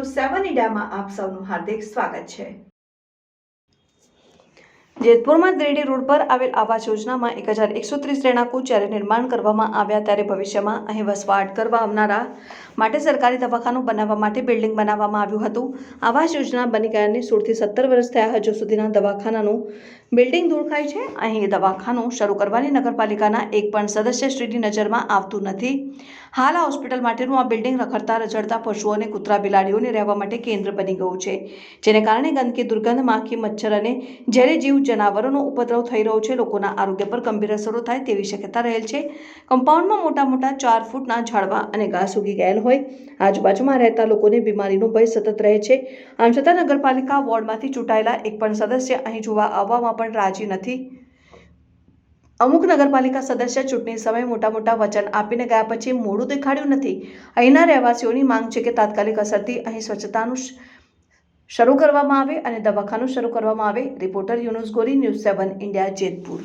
News સેવન ઇન્ડિયામાં આપ સૌનું હાર્દિક સ્વાગત છે. જેતપુરમાં દ્રેડી રોડ પર આવેલ આવાસ યોજનામાં એક હજાર એકસો ત્રીસ રહેણાંકો જ્યારે નિર્માણ કરવામાં આવ્યા ત્યારે ભવિષ્યમાં અહીં વસવાટ કરવા આવનારા માટે સરકારી દવાખાનું બનાવવા માટે બિલ્ડિંગ બનાવવામાં આવ્યું હતું. આવાસ યોજના બની ગયાને સોળથી સત્તર વર્ષ થયા હજુ સુધીના દવાખાનાનું બિલ્ડિંગ દૂર ખાય છે. અહીં દવાખાનું શરૂ કરવાની નગરપાલિકાના એક પણ સદસ્ય શ્રીની નજરમાં આવતું નથી. હાલ આ હોસ્પિટલ માટેનું આ બિલ્ડિંગ રખડતા રજડતા પશુઓ અને કૂતરા બિલાડીઓને રહેવા માટે કેન્દ્ર બની ગયું છે. જેને કારણે ગંદકી દુર્ગંધ માખી મચ્છર અને ઝેરી જીવ જનાવરોનો ઉપદ્રવ થઈ રહ્યો છે. લોકોના આરોગ્ય પર ગંભીર અસરો થાય તેવી શક્યતા રહેલ છે. કમ્પાઉન્ડમાં મોટા મોટા ચાર ફૂટના ઝાડવા અને ઘાસ ઉગી ગયેલ હોય. આજુબાજુમાં રહેતા લોકોને બીમારીનો ભય સતત રહે છે. આમ છતાં નગરપાલિકા વોર્ડમાંથી ચૂંટાયેલા એક પણ સદસ્ય અહીં જોવા આવવામાં પણ રાજી નથી. અમુક નગરપાલિકા સદસ્ય ચૂંટણી સમયે મોટા મોટા વચન આપીને ગયા પછી મોડું દેખાડ્યું નથી. અહીંના રહેવાસીઓની માંગ છે કે તાત્કાલિક અસરથી અહીં સ્વચ્છતાનું શરૂ કરવામાં આવે અને દવાખાનું શરૂ કરવામાં આવે. રિપોર્ટર યુનુસ ગોરી, ન્યૂઝ સેવન ઇન્ડિયા, જેતપુર.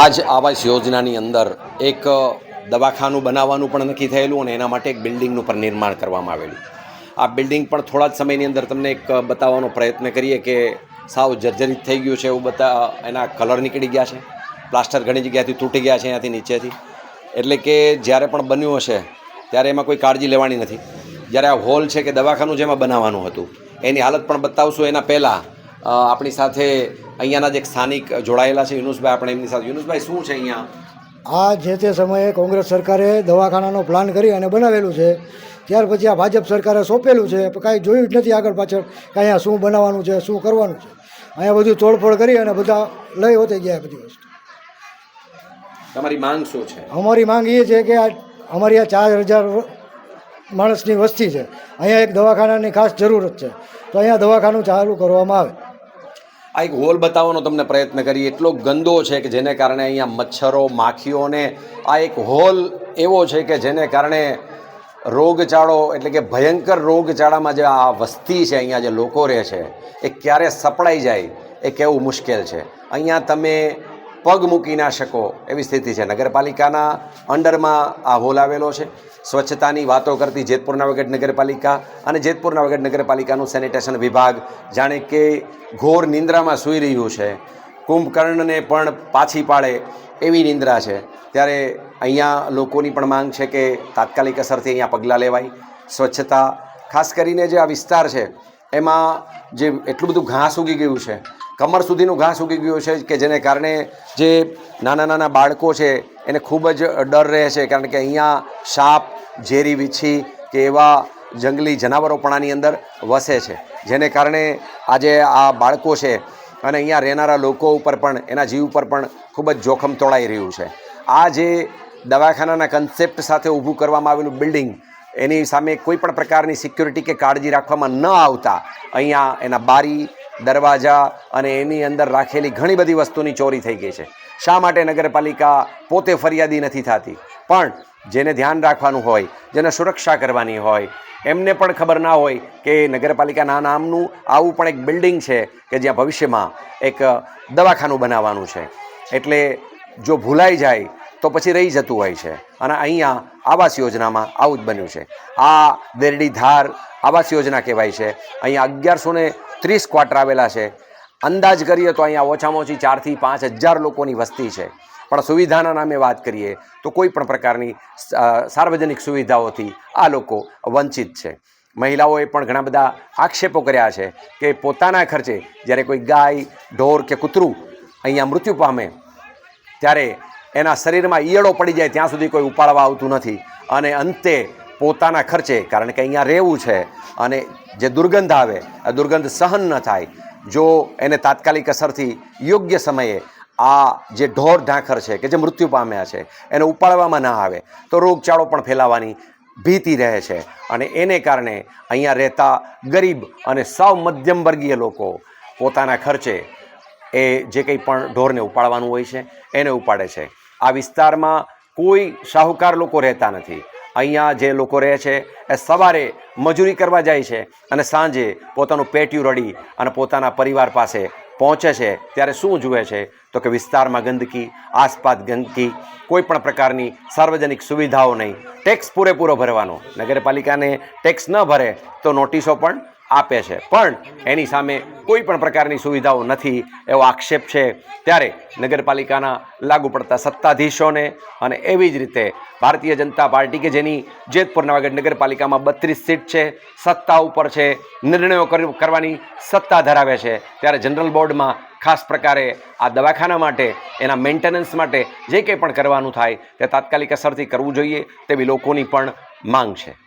આજ આવાસ યોજનાની અંદર એક દવાખાનું બનાવવાનું પણ નક્કી થયેલું અને એના માટે એક બિલ્ડિંગનું પણ નિર્માણ કરવામાં આવેલું. આ બિલ્ડિંગ પણ થોડા જ સમયની અંદર તમને એક બતાવવાનો પ્રયત્ન કરીએ કે સાવ જર્જરિત થઈ ગયું છે એવું બતા એના કલર નીકળી ગયા છે. પ્લાસ્ટર ઘણી જગ્યાએથી તૂટી ગયા છે અહીંયાથી નીચેથી. એટલે કે જ્યારે પણ બન્યું હશે, ત્યારે એમાં કોઈ કાળજી લેવાની નથી. જ્યારે આ હોલ છે કે દવાખાનું જેમાં બનાવવાનું હતું, એની હાલત પણ બતાવશું. એના પહેલાં આપણી સાથે અહીંયાના જે સ્થાનિક જોડાયેલા છે યુનુસભાઈ. આપણે એમની સાથે યુનુસભાઈ, શું છે અહીંયા? આ જે તે સમયે કોંગ્રેસ સરકારે દવાખાનાનો પ્લાન કરી અને બનાવેલું છે. ત્યાર પછી આ ભાજપ સરકારે સોંપેલું છે. પણ કાંઈ જોયું જ નથી આગળ પાછળ કે અહીંયા શું બનાવવાનું છે શું કરવાનું છે. અહીંયા બધું તોડફોડ કરી અને બધા લઈ હોતે ગયા બધી વસ્તુ. તમારી માંગ શું છે? અમારી માંગ એ છે કે આ અમારી આ ચાર હજાર માણસની વસ્તી છે. અહીંયા એક દવાખાનાની ખાસ જરૂરત છે. તો અહીંયા દવાખાનું ચાલુ કરવામાં આવે. આ એક હોલ બતાવવાનો તમને પ્રયત્ન કરીએ. એટલો ગંદો છે કે જેને કારણે અહીંયા મચ્છરો માખીઓને આ એક હોલ એવો છે કે જેને કારણે રોગચાળો, એટલે કે ભયંકર રોગચાળામાં જે આ વસ્તી છે, અહીંયા જે લોકો રહે છે, એ ક્યારે સપડાઈ જાય, એ કહેવું મુશ્કેલ છે. અહીંયા તમે પગ મૂકી ના શકો એવી સ્થિતિ છે. નગરપાલિકાના અંડરમાં આ હોલ આવેલો છે. સ્વચ્છતાની વાતો કરતી જેતપુર નવાગઢ નગરપાલિકા અને જેતપુર નવાગઢ નગરપાલિકાનું સેનિટેશન વિભાગ જાણે કે ઘોર નિંદ્રામાં સૂઈ રહ્યું છે. કુંભકર્ણને પણ પાછી પાડે એવી નિંદ્રા છે. ત્યારે અહીંયા લોકોની પણ માંગ છે કે તાત્કાલિક અસરથી અહીંયા પગલાં લેવાય. સ્વચ્છતા, ખાસ કરીને જે આ વિસ્તાર છે, એમાં જે એટલું બધું ઘાસ ઉગી ગયું છે કમર સુધીનું ઘાસ ઉગી ગયું છે કે જેને કારણે જે નાના નાના બાળકો છે એને ખૂબ જ ડર રહે છે કારણ કે અહીંયા સાપ, ઝેરી, વીછી કે એવા જંગલી જનાવરો પણ આની અંદર વસે છે. જેને કારણે આજે આ બાળકો છે અને અહીંયા રહેનારા લોકો ઉપર પણ, એના જીવ ઉપર પણ ખૂબ જ જોખમ તોડાઈ રહ્યું છે. આ જે દવાખાનાના કન્સેપ્ટ સાથે ઊભું કરવામાં આવેલું બિલ્ડિંગ એની સામે કોઈ પણ પ્રકારની સિક્યુરિટી કે કાળજી રાખવામાં ન આવતા અહીંયા એના બારી દરવાજા અને એની અંદર રાખેલી ઘણી બધી વસ્તુની ચોરી થઈ ગઈ છે. શા માટે નગરપાલિકા પોતે ફરિયાદી નથી થતી? પણ જેને ધ્યાન રાખવાનું હોય, જેને સુરક્ષા કરવાની હોય, એમને પણ ખબર ના હોય કે નગરપાલિકાના નામનું આવું પણ એક બિલ્ડિંગ છે કે જ્યાં ભવિષ્યમાં એક દવાખાનું બનાવવાનું છે. એટલે જો ભૂલાઈ જાય, તો પછી રહી જતું હોય છે. અને અહીંયા આવાસ યોજનામાં આવું જ બન્યું છે. આ દેરડી ધાર આવાસ યોજના કહેવાય છે. અહીંયા અગિયારસો ને ત્રીસ ક્વાર્ટર આવેલા છે. અંદાજ કરીએ તો અહીંયા ઓછામાં ઓછી ચારથી પાંચ હજાર લોકોની વસ્તી છે. પણ સુવિધાના નામે વાત કરીએ તો કોઈ પણ પ્રકારની સાર્વજનિક સુવિધાઓથી આ લોકો વંચિત છે. મહિલાઓએ પણ ઘણા બધા આક્ષેપો કર્યા છે કે પોતાના ખર્ચે જ્યારે કોઈ ગાય, ઢોર કે કૂતરું અહીંયા મૃત્યુ પામે, ત્યારે એના શરીરમાં ઈયળો પડી જાય ત્યાં સુધી કોઈ ઉપાડવા આવતું નથી. અને અંતે પોતાના ખર્ચે, કારણ કે અહીંયા રહેવું છે અને જે દુર્ગંધ આવે, આ દુર્ગંધ સહન ન થાય, જો એને તાત્કાલિક અસરથી યોગ્ય સમયે આ જે ઢોર ઢાંખર છે કે જે મૃત્યુ પામ્યા છે, એને ઉપાડવામાં ના આવે, તો રોગચાળો પણ ફેલાવાની ભીતિ રહે છે. અને એને કારણે અહીંયા રહેતા ગરીબ અને સાવ મધ્યમ વર્ગીય લોકો પોતાના ખર્ચે એ જે કંઈ પણ ઢોરને ઉપાડવાનું હોય છે, એને ઉપાડે છે. આ વિસ્તારમાં કોઈ શાહુકાર લોકો રહેતા નથી. અહીંયા જે લોકો રહે છે, એ સવારે મજૂરી કરવા જાય છે અને સાંજે પોતાનું પેટ્યું રડી અને પોતાના પરિવાર પાસે પહોંચે છે, ત્યારે શું જુએ છે? તો કે વિસ્તારમાં ગંદકી, આસપાસ ગંદકી, કોઈ પણ પ્રકારની સાર્વજનિક સુવિધાઓ નહીં. ટેક્સ પૂરેપૂરો ભરવાનો. નગરપાલિકાને ટેક્સ ન ભરે તો નોટિસો પણ આપે છે. પણ એની સામે કોઈ પણ પ્રકારની સુવિધાઓ નથી એવો આક્ષેપ છે. ત્યારે નગરપાલિકાના લાગુ પડતા સત્તાધીશોને અને એવી જ રીતે ભારતીય જનતા પાર્ટી કે જેની જેતપુર નવાગઢ નગરપાલિકામાં બત્રીસ સીટ છે, સત્તા ઉપર છે, નિર્ણયો કર- કરવાની સત્તા ધરાવે છે. ત્યારે જનરલ બોર્ડમાં ખાસ પ્રકારે આ દવાખાના માટે, એના મેન્ટેનન્સ માટે જે કંઈ પણ કરવાનું થાય તે તાત્કાલિક અસરથી કરવું જોઈએ તેવી લોકોની પણ માંગ છે.